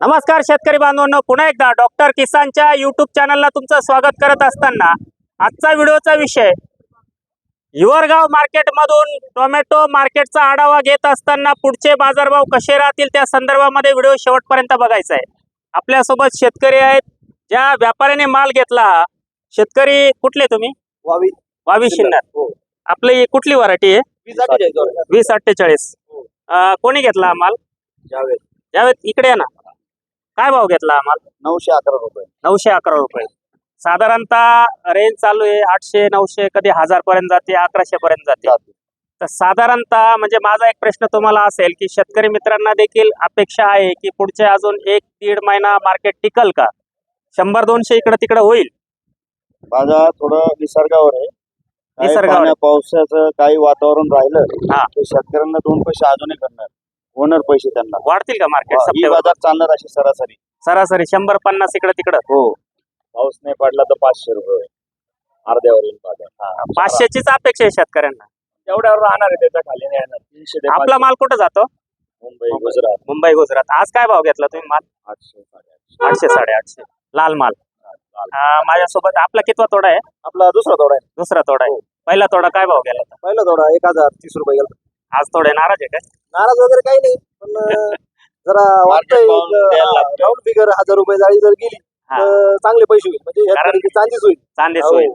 नमस्कार शेतकरी बांधवांनो. पुन्हा एकदा डॉक्टर किसानच्या युट्यूब चॅनलला तुमचं स्वागत करत असताना आजचा व्हिडिओचा विषय हिवरगाव मार्केटमधून टोमॅटो मार्केटचा आढावा घेत असताना पुढचे बाजारभाव कसे राहतील त्या संदर्भामध्ये व्हिडिओ शेवटपर्यंत बघायचा आहे. आपल्यासोबत शेतकरी आहेत. ज्या व्यापाऱ्याने माल घेतला शेतकरी कुठले तुम्ही? वावी. वावी शिन्नर. हो. आपली कुठली व्हरायटी आहे? वीस अठ्ठेचाळीस. हो. कोणी घेतला माल? जावेद. ज्यावेळेस इकडे ना. काय भाव घेतला माल नऊशे अकरा रुपये. नऊशे अकरा रुपये. साधारणतः रेंज चालू आहे आठशे नऊशे कधी हजार पर्यंत जाते अकराशे पर्यंत जाते. तर साधारणतः म्हणजे माझा एक प्रश्न तुम्हाला असेल की शेतकरी मित्रांना देखील अपेक्षा आहे की पुढचे अजून एक दीड महिना मार्केट टिकल का? शंभर दोनशे इकडे तिकडे होईल? बाजार थोडं निसर्गावर आहे. निसर्गावर. पावसाचं काही वातावरण राहिलं हा. तर शेतकऱ्यांना दोन पैसे अजूनही करणार होणार पैसे त्यांना. वाढतील का मार्केट ही सप्टेंबर बाजार चालणार अशी सरासरी. सरासरी शंभर पन्नास इकडे तिकडं? हो. पाऊस नाही पडला तर पाचशे रुपये. अर्ध्यावर येईल बाजार. पाचशेचीच अपेक्षा आहे शेतकऱ्यांना. तेवढ्यावर राहणार आहे त्याच्याखाली नाही येणार. तीनशे ते आपला माल कुठं जातो? पाचशे. मुंबई गुजरात. मुंबई गुजरात. आज काय भाव घेतला तुम्ही माल? आठशे साडेआठशे. आठशे साडेआठशे. लाल माल. अं, माझ्यासोबत आपला कितवा तोडा आहे? आपला दुसरा तोडा आहे. दुसरा तोडा आहे. पहिला तोडा काय भाव गेला होता? पहिला तोडा एक हजार तीस रुपये गेला. आज थोडे नाराज आहे काय नाराज वगैरे काही नाही पण जरा वाटतंय पाहून द्यायला लागतं. राऊंड फिगर हजार रुपये जाळी जर गेली हा. तर चांगले पैसे होईल म्हणजे कारण- चांदीच होईल चांदीच हो. होईल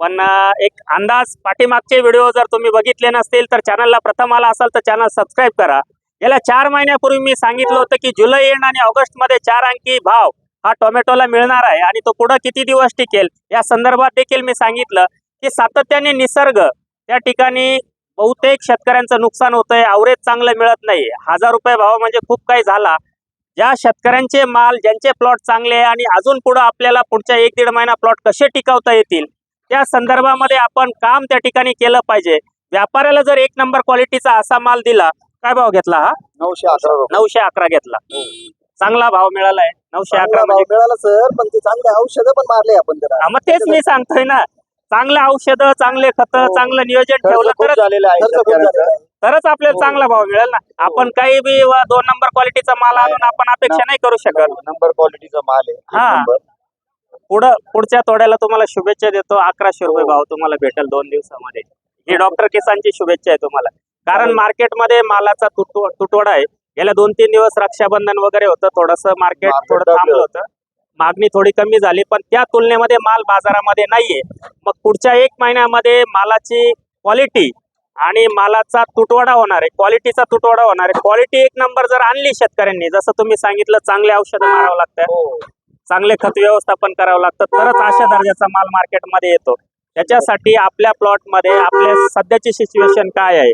पण अं, एक अंदाज पाठीमागचे व्हिडिओ जर तुम्ही बघितले नसतील तर चॅनलला प्रथम आला असाल तर चॅनल सबस्क्राईब करा गेल्या चार महिन्यापूर्वी मी सांगितलं होतं की जुलै एंड आणि ऑगस्टमध्ये चार अंकी भाव हा टोमॅटोला मिळणार आहे आणि तो पुढे किती दिवस टिकेल या संदर्भात देखील मी सांगितलं की सातत्याने निसर्ग त्या ठिकाणी बहुतेक शेतकऱ्यांचं नुकसान होतंय आवरेज चांगलं मिळत नाही. हजार रुपये भाव म्हणजे खूप काही झाला. ज्या शेतकऱ्यांचे माल ज्यांचे प्लॉट चांगले आहे आणि अजून पुढे आपल्याला पुढच्या एक दीड महिना प्लॉट कसे टिकवता येतील त्या संदर्भामध्ये आपण काम त्या ठिकाणी केलं पाहिजे. व्यापाऱ्याला जर एक नंबर क्वालिटीचा असा माल दिला काय भाव घेतला हा? नऊशे अकरा नऊशे अकरा घेतला. चांगला भाव मिळालाय. नऊशे अकरा म्हणजे मिळाला सर पण ते चांगले औषधं पण मारले आपण मग तेच मी सांगतोय ना. चांगले औषधं चांगले खत हो. चांगलं नियोजन ठेवलं तरच झालेला आहे. तरच आपल्याला हो. चांगला भाव मिळेल ना. आपण काही बी दोन नंबर क्वालिटीचा माल आणून आपण अपेक्षा नाही करू शकत. नंबर क्वालिटीचा माल आहे. हा. पुढं पुढच्या तोड्याला तुम्हाला शुभेच्छा देतो. अकराशे रुपये हो. भाव तुम्हाला भेटेल दोन दिवसामध्ये. ही डॉक्टर किसानची शुभेच्छा आहे तुम्हाला. कारण मार्केटमध्ये मालाचा तुटव तुटवडा आहे. गेल्या दोन तीन दिवस रक्षाबंधन वगैरे होतं. थोडस मार्केट थोडं थांबलं होतं. मागणी थोडी कमी झाली पण त्या तुलनेमध्ये माल बाजारामध्ये नाहीये. मग पुढच्या एक महिन्यामध्ये मालाची क्वालिटी आणि मालाचा तुटवडा होणार आहे क्वालिटीचा तुटवडा होणार आहे. क्वालिटी एक नंबर जर आणली शेतकऱ्यांनी जसं तुम्ही सांगितलं चांगले औषधं मारावं लागतं हो. चांगले खत व्यवस्थापन करावं लागतं तरच अशा दर्जाचा माल मार्केटमध्ये येतो. त्याच्यासाठी आपल्या प्लॉटमध्ये आपल्या सध्याची सिच्युएशन काय आहे?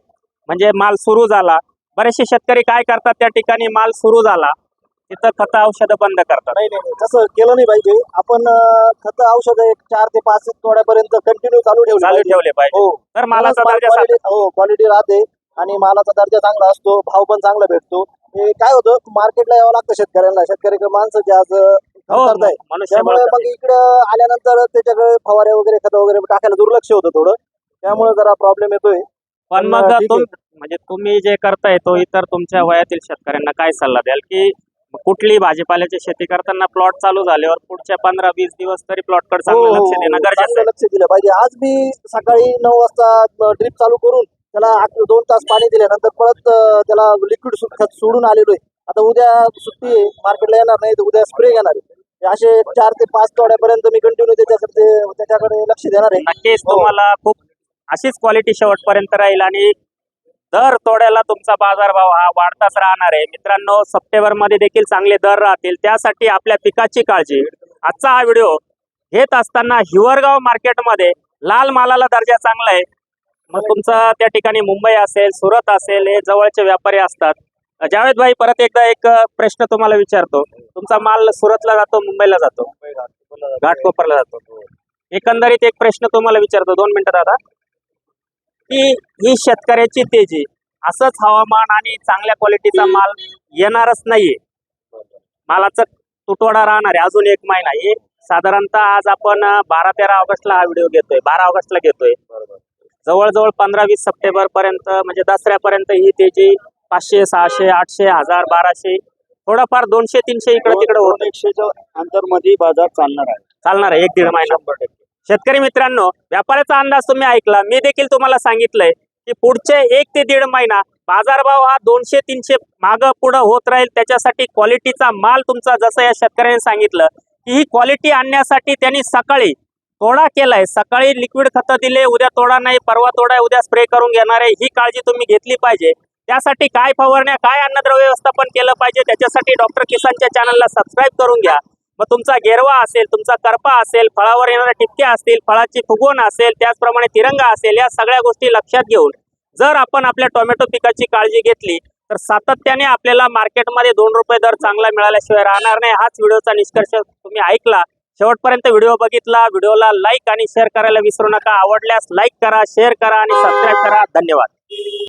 म्हणजे माल सुरू झाला. बरेचसे शेतकरी काय करतात त्या ठिकाणी माल सुरू झाला. तिथं खत औषधं बंद करतात. नाही नाही तसं केलं नाही पाहिजे. आपण खत औषध एक चार ते पाच तोड्यापर्यंत कंटिन्यू चालू ठेवले चालू पाहिजे. ठेवले पाहिजे. हो. तर मालाचा quality- हो क्वालिटी राहते आणि मालाचा दर्जा चांगला असतो भाव पण चांगला भेटतो. हे काय होतं मार्केटला यावं लागतं शेतकऱ्यांना. शेतकरी माणसं जे आज हो करत आहे मनुष्यबळ त्यामुळे मग इकडं आल्यानंतर त्याच्याकडे फवारे वगैरे खत वगैरे टाकायला दुर्लक्ष होतं थोडं. त्यामुळे जरा प्रॉब्लेम येतोय. पण पण मग ठीक तुम म्हणजे तुम्ही जे करताय तो इतर तुमच्या वयातील शेतकऱ्यांना काय सल्ला द्याल की कुठली भाजीपाल्याची शेती करताना प्लॉट चालू झाल्यावर पुढच्या पंधरा वीस दिवस तरी प्लॉटकडे चांगलं हो, लक्ष हो, देणं हो, गरजेचं चांगलं आहे लक्ष दिलं पाहिजे. आज मी सकाळी नऊ वाजता ड्रिप चालू करून त्याला आठ- दोन तास पाणी दिल्यानंतर परत अं, त्याला लिक्विड खत सोडून आलेलो आहे. आता उद्या सुट्टी मार्केटला येणार नाही तर उद्या स्प्रे घेणार आहे. हे असे चार ते पाच तोड्यापर्यंत मी कंटिन्यू त्याच्याकडे त्याच्याकडे लक्ष देणार आहे. नक्कीच हो. तुम्हाला खूप अशीच क्वालिटी शेवटपर्यंत राहील आणि दर तोड्याला तुमचा बाजारभाव हा वाढताच राहणार आहे. मित्रांनो सप्टेंबरमध्ये देखील चांगले दर राहतील. त्यासाठी आपल्या पिकाची काळजी. आजचा हा व्हिडिओ घेत असताना हिवरगाव मार्केटमध्ये लाल मालाला दर्जा चांगला आहे. मग तुमचं त्या ठिकाणी मुंबई असेल सुरत असेल हे जवळचे व्यापारी असतात. जावेद भाई परत एकदा एक प्रश्न तुम्हाला विचारतो. तुमचा माल सुरतला जातो मुंबईला जातो? घाटकोपरला जातो. एकंदरीत एक प्रश्न तुम्हाला विचारतो. दोन मिनिटं दादा. की ही शेतकऱ्याची तेजी असंच हवामान आणि चांगल्या क्वालिटीचा माल येणारच नाहीये. मालाचा तुटवडा राहणार आहे. अजून एक महिना. हे साधारणतः आज आपण बारा तेरा ऑगस्टला हा व्हिडिओ घेतोय. बारा ऑगस्टला घेतोय. जवळजवळ पंधरा वीस सप्टेंबर पर्यंत म्हणजे दसऱ्यापर्यंत ही तेजी पाचशे सहाशे आठशे हजार बाराशे थोडंफार दोनशे तीनशे इकडे तिकडे होत एकशेच्या अंतरमध्ये बाजार चालणार आहे. चालणार आहे. एक दीड महिना. शेतकरी मित्रांनो व्यापाराचा अंदाज तुम्ही ऐकला. मी देखील तुम्हाला सांगितलंय की पुढचे एक ते दीड महिना बाजारभाव हा दोनशे तीनशे माग पुढं होत राहील. त्याच्यासाठी क्वालिटीचा माल तुमचा जसं या शेतकऱ्याने सांगितलं की ही क्वालिटी आणण्यासाठी त्यांनी सकाळी तोडा केलाय. सकाळी लिक्विड खतं दिले उद्या तोडा नाही परवा तोडा आहे, उद्या स्प्रे करून घेणार आहे. ही काळजी तुम्ही घेतली पाहिजे. त्यासाठी काय फवारण्या काय अन्नद्रव्य व्यवस्थापन केलं पाहिजे त्याच्यासाठी डॉक्टर किसानच्या चॅनलला सबस्क्राईब करून घ्या. मग तुमचा गेरवा असेल तुमचा करपा असेल फळावर येणाऱ्या टिपक्या असतील फळाची फुगवण असेल त्याचप्रमाणे तिरंगा असेल या सगळ्या गोष्टी लक्षात घेऊन जर आपण आपल्या टोमॅटो पिकाची काळजी घेतली तर सातत्याने आपल्याला मार्केटमध्ये दोन रुपये दर चांगला मिळाल्याशिवाय राहणार नाही. हाच व्हिडिओचा निष्कर्ष तुम्ही ऐकला. शेवटपर्यंत व्हिडिओ बघितला. व्हिडिओला लाईक आणि शेअर करायला विसरू नका. आवडल्यास लाईक करा शेअर करा आणि सबस्क्राईब करा. धन्यवाद.